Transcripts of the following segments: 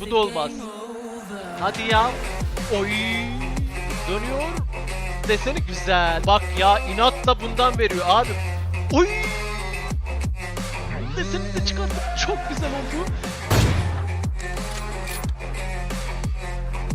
Bu da olmaz. Hadi ya. Oy. Dönüyor. Deseni güzel. Bak ya inatla bundan veriyor abi. Oy. Deseni de çıkarttı. Çok güzel oldu.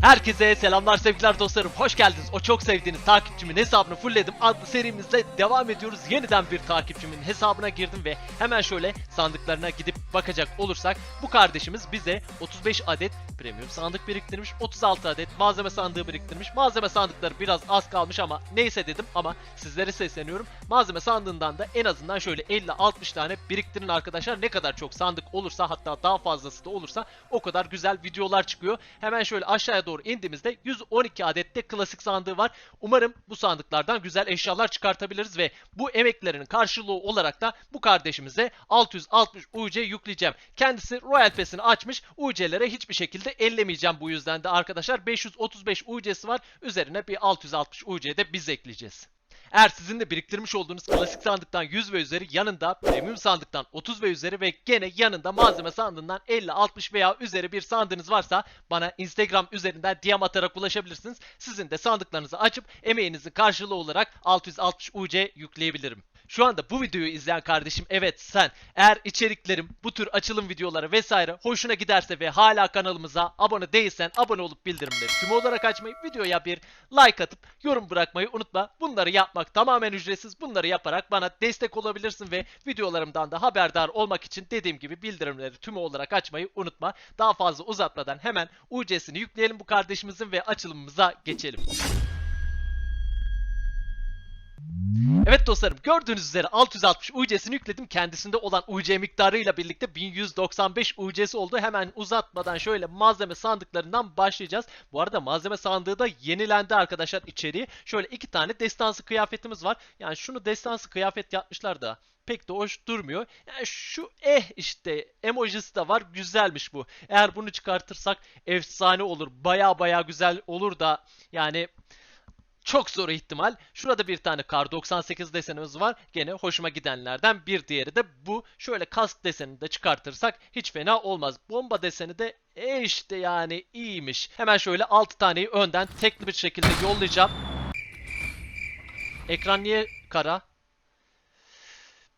Herkese selamlar sevgiler dostlarım. Hoş geldiniz. O çok sevdiğiniz takipçimin hesabını fullledim. Adlı serimizde devam ediyoruz. Yeniden bir takipçimin hesabına girdim ve hemen şöyle sandıklarına gidip bakacak olursak bu kardeşimiz bize 35 adet premium sandık biriktirmiş. 36 adet malzeme sandığı biriktirmiş. Malzeme sandıkları biraz az kalmış ama neyse dedim ama sizlere sesleniyorum. Malzeme sandığından da en azından şöyle 50-60 tane biriktirin arkadaşlar. Ne kadar çok sandık olursa hatta daha fazlası da olursa o kadar güzel videolar çıkıyor. Hemen şöyle aşağıya doğru indiğimizde 112 adette klasik sandığı var. Umarım bu sandıklardan güzel eşyalar çıkartabiliriz ve bu emeklerinin karşılığı olarak da bu kardeşimize 660 UC yükleyeceğim. Kendisi Royal Pass'ini açmış. UC'lere hiçbir şekilde ellemeyeceğim bu yüzden de arkadaşlar. 535 UC'si var. Üzerine bir 660 UC de biz ekleyeceğiz. Eğer sizin de biriktirmiş olduğunuz klasik sandıktan 100 ve üzeri yanında premium sandıktan 30 ve üzeri ve gene yanında malzeme sandığından 50, 60 veya üzeri bir sandığınız varsa bana Instagram üzerinden DM atarak ulaşabilirsiniz. Sizin de sandıklarınızı açıp emeğinizin karşılığı olarak 660 UC yükleyebilirim. Şu anda bu videoyu izleyen kardeşim evet sen eğer içeriklerim bu tür açılım videoları vesaire hoşuna giderse ve hala kanalımıza abone değilsen abone olup bildirimleri tüm olarak açmayı videoya bir like atıp yorum bırakmayı unutma. Bunları yapmak tamamen ücretsiz. Bunları yaparak bana destek olabilirsin ve videolarımdan da haberdar olmak için dediğim gibi bildirimleri tüm olarak açmayı unutma. Daha fazla uzatmadan hemen UC'sini yükleyelim bu kardeşimizin ve açılımımıza geçelim. Evet dostlarım gördüğünüz üzere 660 UC'sini yükledim. Kendisinde olan UC miktarıyla birlikte 1195 UC'si oldu. Hemen uzatmadan şöyle malzeme sandıklarından başlayacağız. Bu arada malzeme sandığı da yenilendi arkadaşlar içeriği. Şöyle iki tane destansı kıyafetimiz var. Yani şunu destansı kıyafet yapmışlar da pek de hoş durmuyor. Yani şu eh işte emojisi de var. Güzelmiş bu. Eğer bunu çıkartırsak efsane olur. Baya baya güzel olur da yani çok zor ihtimal. Şurada bir tane kar 98 desenimiz var. Gene hoşuma gidenlerden bir diğeri de bu. Şöyle kask desenini de çıkartırsak hiç fena olmaz. Bomba deseni de e işte yani iyiymiş. Hemen şöyle 6 taneyi önden tekli bir şekilde yollayacağım. Ekran niye kara?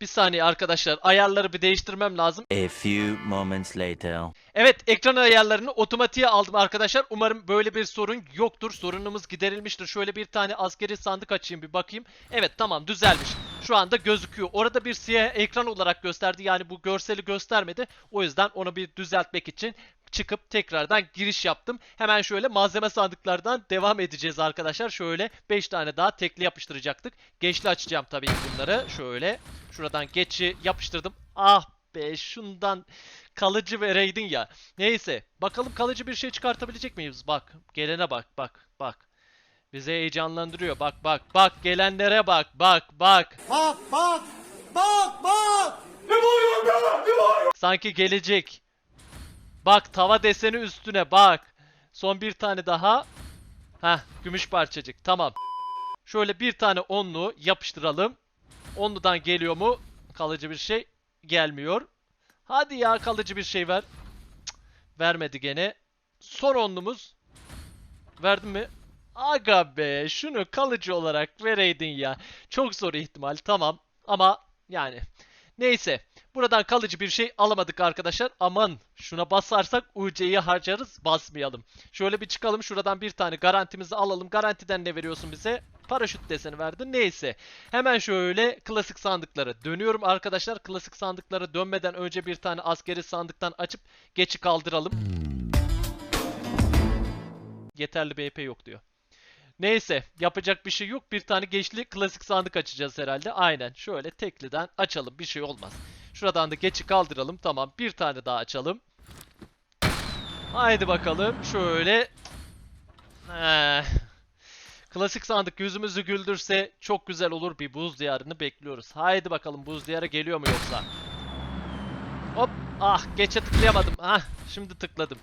Bir saniye arkadaşlar ayarları bir değiştirmem lazım. A few moments later. Evet ekran ayarlarını otomatiğe aldım arkadaşlar. Umarım böyle bir sorun yoktur. Sorunumuz giderilmiştir. Şöyle bir tane askeri sandık açayım bir bakayım. Evet tamam düzelmiş. Şu anda gözüküyor. Orada bir siyah ekran olarak gösterdi. Yani bu görseli göstermedi. O yüzden onu bir düzeltmek için çıkıp tekrardan giriş yaptım. Hemen şöyle malzeme sandıklardan devam edeceğiz arkadaşlar. Şöyle 5 tane daha tekli yapıştıracaktık. Geçli açacağım tabii bunları. Şöyle şuradan geçi yapıştırdım. Ah be şundan kalıcı vereydin ya. Neyse bakalım kalıcı bir şey çıkartabilecek miyiz? Bak gelene bak bak bak. Bizi heyecanlandırıyor. Bak bak bak gelenlere bak bak bak. Bak bak bak bak. Sanki gelecek. Bak tava deseni üstüne bak. Son bir tane daha. Heh gümüş parçacık tamam. Şöyle bir tane onlu yapıştıralım. Onludan geliyor mu? Kalıcı bir şey gelmiyor. Hadi ya kalıcı bir şey ver. Cık, vermedi gene. Son onlumuz. Verdin mi? Aga be şunu kalıcı olarak vereydin ya. Çok zor ihtimal tamam ama yani neyse. Buradan kalıcı bir şey alamadık arkadaşlar. Aman şuna basarsak UC'yi harcarız basmayalım. Şöyle bir çıkalım şuradan bir tane garantimizi alalım. Garantiden ne veriyorsun bize? Paraşüt deseni verdi. Neyse. Hemen şöyle klasik sandıkları dönüyorum arkadaşlar. Klasik sandıkları dönmeden önce bir tane askeri sandıktan açıp geçi kaldıralım. Yeterli BP yok diyor. Neyse yapacak bir şey yok. Bir tane geçli klasik sandık açacağız herhalde. Aynen şöyle tekliden açalım. Bir şey olmaz. Şuradan da geçi kaldıralım. Tamam bir tane daha açalım. Haydi bakalım. Şöyle. Eh. Klasik sandık yüzümüzü güldürse çok güzel olur. Bir buz diyarını bekliyoruz. Haydi bakalım buz diyarı geliyor mu yoksa? Hop. Ah geçe tıklayamadım. Ah şimdi tıkladım.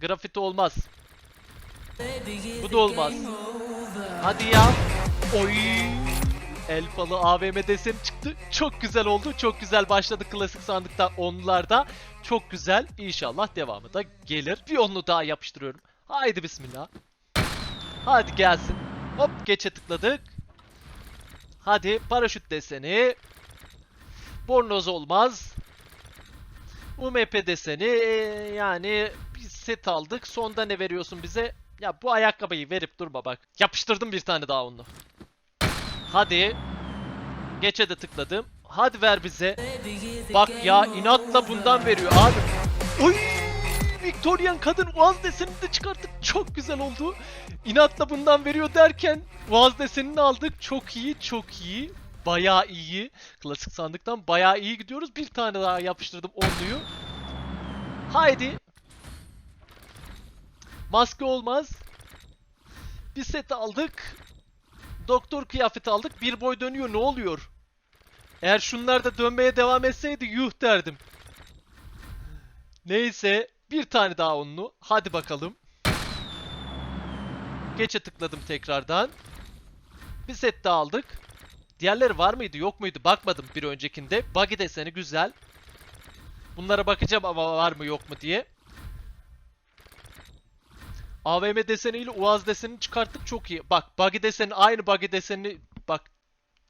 Grafiti olmaz. Bu da olmaz. Hadi ya. Oy. Elfalı AVM deseni çıktı. Çok güzel oldu. Çok güzel başladı klasik sandıkta onlarda. Çok güzel. İnşallah devamı da gelir. Bir onlu daha yapıştırıyorum. Haydi bismillah. Hadi gelsin. Hop geçe tıkladık. Hadi paraşüt deseni. Bornoz olmaz. UMP deseni yani bir set aldık. Sonda ne veriyorsun bize? Ya bu ayakkabıyı verip durma bak. Yapıştırdım bir tane daha onu. Hadi. Geçe de tıkladım. Hadi ver bize. Bak ya inatla bundan veriyor abi. Oy! Victorian kadın Uaz desenini de çıkarttık. Çok güzel oldu. İnatla bundan veriyor derken Uaz desenini aldık. Çok iyi, çok iyi. Bayağı iyi. Klasik sandıktan bayağı iyi gidiyoruz. Bir tane daha yapıştırdım onluyu. Haydi. Maske olmaz. Bir set aldık. Doktor kıyafeti aldık. Bir boy dönüyor. Ne oluyor? Eğer şunlar da dönmeye devam etseydi yuh derdim. Neyse. Bir tane daha onlu. Hadi bakalım. Geçe tıkladım tekrardan. Bir set daha aldık. Diğerleri var mıydı yok muydu bakmadım bir öncekinde. Buggy deseni güzel. Bunlara bakacağım ama var mı yok mu diye. AVM deseniyle Uaz desenini çıkarttık çok iyi. Bak buggy deseni aynı buggy desenini bak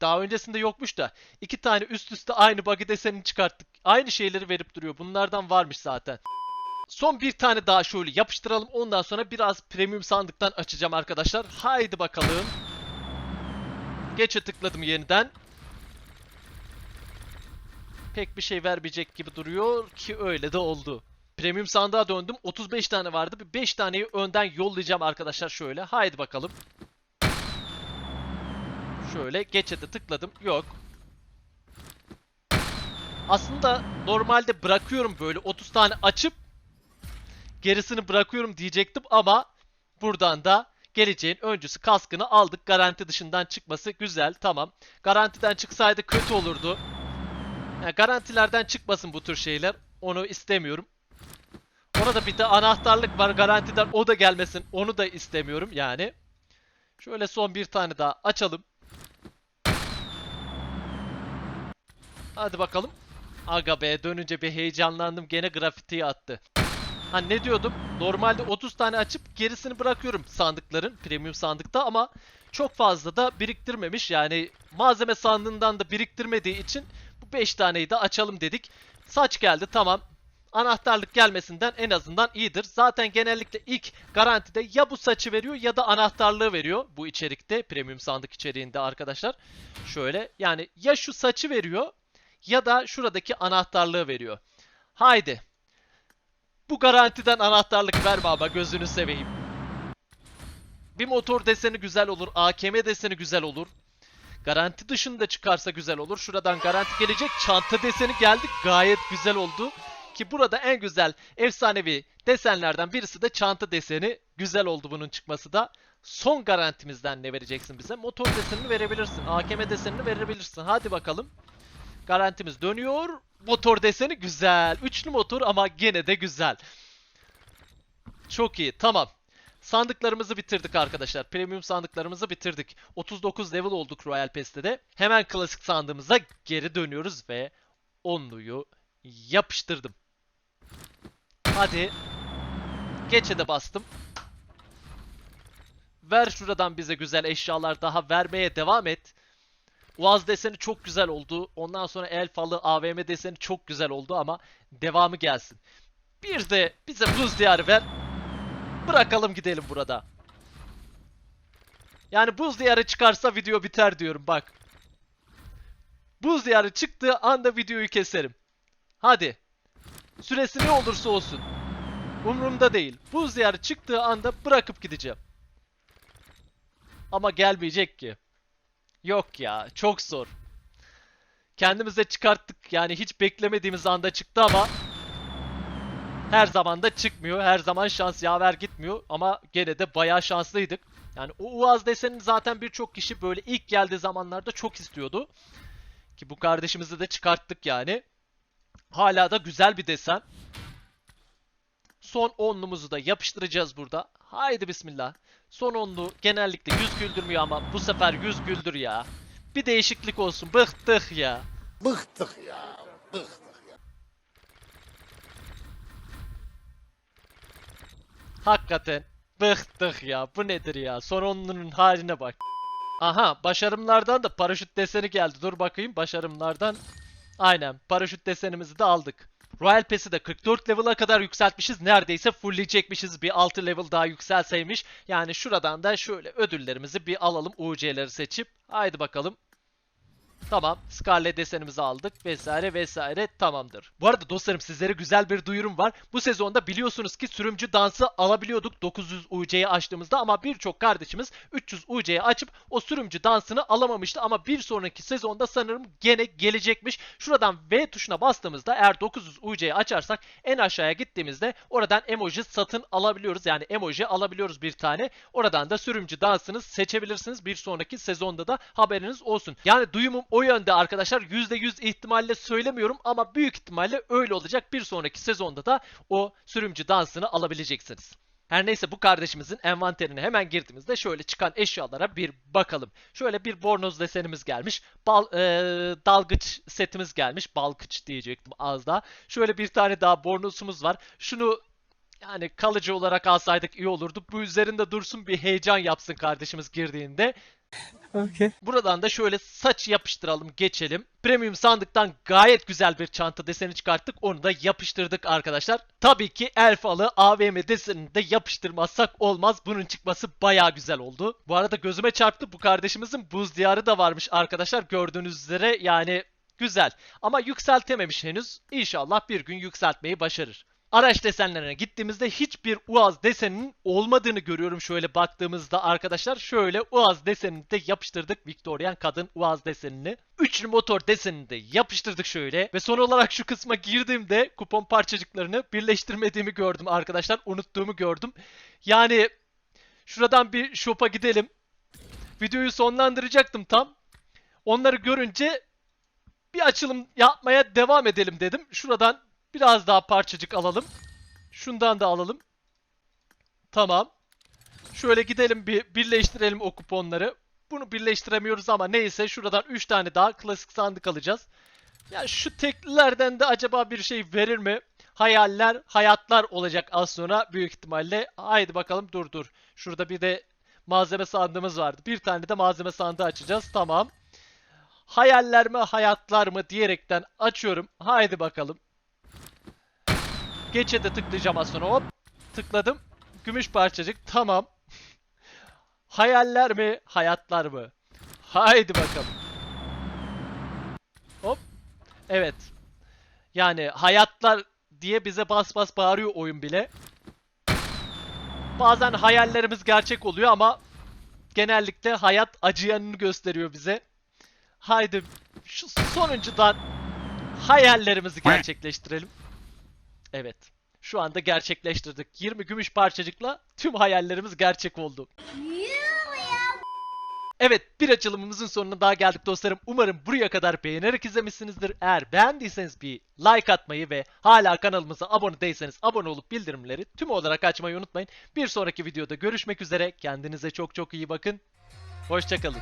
daha öncesinde yokmuş da iki tane üst üste aynı buggy desenini çıkarttık. Aynı şeyleri verip duruyor. Bunlardan varmış zaten. Son bir tane daha şöyle yapıştıralım. Ondan sonra biraz premium sandıktan açacağım arkadaşlar. Haydi bakalım. Geçe tıkladım yeniden. Pek bir şey vermeyecek gibi duruyor ki öyle de oldu. Premium sandığa döndüm. 35 tane vardı. Bir 5 taneyi önden yollayacağım arkadaşlar şöyle. Haydi bakalım. Şöyle geçe de tıkladım. Yok. Aslında normalde bırakıyorum böyle 30 tane açıp gerisini bırakıyorum diyecektim ama buradan da geleceğin öncüsü kaskını aldık. Garanti dışından çıkması güzel. Tamam. Garantiden çıksaydı kötü olurdu. Yani garantilerden çıkmasın bu tür şeyler. Onu istemiyorum. Ona da bir de anahtarlık var garantiden o da gelmesin. Onu da istemiyorum yani. Şöyle son bir tane daha açalım. Hadi bakalım. Aga be dönünce bir heyecanlandım. Gene grafitiyi attı. Ha ne diyordum? Normalde 30 tane açıp gerisini bırakıyorum sandıkların. Premium sandıkta ama çok fazla da biriktirmemiş. Yani malzeme sandığından da biriktirmediği için bu 5 taneyi de açalım dedik. Saç geldi tamam. Anahtarlık gelmesinden en azından iyidir. Zaten genellikle ilk garantide ya bu saçı veriyor ya da anahtarlığı veriyor bu içerikte. Premium sandık içeriğinde arkadaşlar. Şöyle yani ya şu saçı veriyor ya da şuradaki anahtarlığı veriyor. Haydi. Bu garantiden anahtarlık verme ama gözünü seveyim. Bir motor deseni güzel olur. AKM deseni güzel olur. Garanti dışında çıkarsa güzel olur. Şuradan garanti gelecek. Çanta deseni geldi. Gayet güzel oldu. Ki burada en güzel efsanevi desenlerden birisi de çanta deseni. Güzel oldu bunun çıkması da. Son garantimizden ne vereceksin bize? Motor desenini verebilirsin. AKM desenini verebilirsin. Hadi bakalım. Garantimiz dönüyor. Motor deseni güzel. Üçlü motor ama gene de güzel. Çok iyi. Tamam. Sandıklarımızı bitirdik arkadaşlar. Premium sandıklarımızı bitirdik. 39 level olduk Royal Pass'te de. Hemen klasik sandığımıza geri dönüyoruz ve onluyu yapıştırdım. Hadi. Geçe de bastım. Ver şuradan bize güzel eşyalar daha vermeye devam et. Uaz deseni çok güzel oldu. Ondan sonra Elfalı AVM deseni çok güzel oldu ama devamı gelsin. Bir de bize buz diyarı ver. Bırakalım gidelim burada. Yani buz diyarı çıkarsa video biter diyorum bak. Buz diyarı çıktığı anda videoyu keserim. Hadi. Süresi ne olursa olsun. Umurumda değil. Buz diyarı çıktığı anda bırakıp gideceğim. Ama gelmeyecek ki. Yok ya çok zor. Kendimize çıkarttık yani hiç beklemediğimiz anda çıktı ama her zaman da çıkmıyor. Her zaman şans yaver gitmiyor ama gene de bayağı şanslıydık. Yani o Uaz desenini zaten birçok kişi böyle ilk geldiği zamanlarda çok istiyordu. Ki bu kardeşimizi de çıkarttık yani. Hala da güzel bir desen. Son onlumuzu da yapıştıracağız burada. Haydi bismillah. Son onlu genellikle yüz güldürmüyor ama bu sefer yüz güldür ya. Bir değişiklik olsun. Bıktık ya. Bıktık ya. Bıktık. Hakikaten bıktık ya. Bu nedir ya? Sorunların haline bak. Aha başarımlardan da paraşüt deseni geldi. Dur bakayım başarımlardan. Aynen paraşüt desenimizi de aldık. Royal Pass'i de 44 level'a kadar yükseltmişiz. Neredeyse fullleyecekmişiz. Bir 6 level daha yükselseymiş. Yani şuradan da şöyle ödüllerimizi bir alalım. UC'leri seçip. Haydi bakalım. Tamam. Scarlet desenimizi aldık vesaire vesaire tamamdır. Bu arada dostlarım sizlere güzel bir duyurum var. Bu sezonda biliyorsunuz ki sürümcü dansı alabiliyorduk 900 UC'yi açtığımızda ama birçok kardeşimiz 300 UC'yi açıp o sürümcü dansını alamamıştı ama bir sonraki sezonda sanırım gene gelecekmiş. Şuradan V tuşuna bastığımızda eğer 900 UC'yi açarsak en aşağıya gittiğimizde oradan emoji satın alabiliyoruz. Yani emoji alabiliyoruz bir tane. Oradan da sürümcü dansını seçebilirsiniz. Bir sonraki sezonda da haberiniz olsun. Yani duyumum o yönde arkadaşlar. %100 ihtimalle söylemiyorum ama büyük ihtimalle öyle olacak. Bir sonraki sezonda da o sürümcü dansını alabileceksiniz. Her neyse bu kardeşimizin envanterine hemen girdiğimizde şöyle çıkan eşyalara bir bakalım. Şöyle bir bornoz desenimiz gelmiş. Bal, eee, dalgıç setimiz gelmiş. Balkıç diyecektim az daha. Şöyle bir tane daha bornozumuz var. Şunu yani kalıcı olarak alsaydık iyi olurdu. Bu üzerinde dursun bir heyecan yapsın kardeşimiz girdiğinde. Okay. Buradan da şöyle saç yapıştıralım geçelim. Premium sandıktan gayet güzel bir çanta deseni çıkarttık. Onu da yapıştırdık arkadaşlar. Tabii ki elfalı AVM desenini de yapıştırmazsak olmaz. Bunun çıkması baya güzel oldu. Bu arada gözüme çarptı bu kardeşimizin buz diyarı da varmış arkadaşlar. Gördüğünüz üzere yani güzel. Ama yükseltememiş henüz. İnşallah bir gün yükseltmeyi başarır. Araç desenlerine gittiğimizde hiçbir UAZ deseninin olmadığını görüyorum şöyle baktığımızda arkadaşlar. Şöyle UAZ desenini de yapıştırdık. Victorian kadın UAZ desenini. Üçlü motor desenini de yapıştırdık şöyle. Ve son olarak şu kısma girdiğimde kupon parçacıklarını birleştirmediğimi gördüm arkadaşlar. Unuttuğumu gördüm. Yani şuradan bir shop'a gidelim. Videoyu sonlandıracaktım tam. Onları görünce bir açılım yapmaya devam edelim dedim. Şuradan biraz daha parçacık alalım. Şundan da alalım. Tamam. Şöyle gidelim bir birleştirelim o kuponları. Bunu birleştiremiyoruz ama neyse şuradan 3 tane daha klasik sandık alacağız. Ya şu teklilerden de acaba bir şey verir mi? Hayaller, hayatlar olacak az sonra büyük ihtimalle. Haydi bakalım dur dur. Şurada bir de malzeme sandığımız vardı. Bir tane de malzeme sandığı açacağız. Tamam. Hayaller mi hayatlar mı diyerekten açıyorum. Haydi bakalım. Geçe de tıklayacağım az sonra. Hop. Tıkladım. Gümüş parçacık. Tamam. Hayaller mi hayatlar mı? Haydi bakalım. Hop. Evet. Yani hayatlar diye bize bas bas bağırıyor oyun bile. Bazen hayallerimiz gerçek oluyor ama genellikle hayat acıyanını gösteriyor bize. Haydi şu sonuncudan hayallerimizi gerçekleştirelim. Evet. Şu anda gerçekleştirdik. 20 gümüş parçacıkla tüm hayallerimiz gerçek oldu. Evet bir açılımımızın sonuna daha geldik dostlarım. Umarım buraya kadar beğenerek izlemişsinizdir. Eğer beğendiyseniz bir like atmayı ve hala kanalımıza abone değilseniz abone olup bildirimleri tüm olarak açmayı unutmayın. Bir sonraki videoda görüşmek üzere. Kendinize çok çok iyi bakın. Hoşçakalın.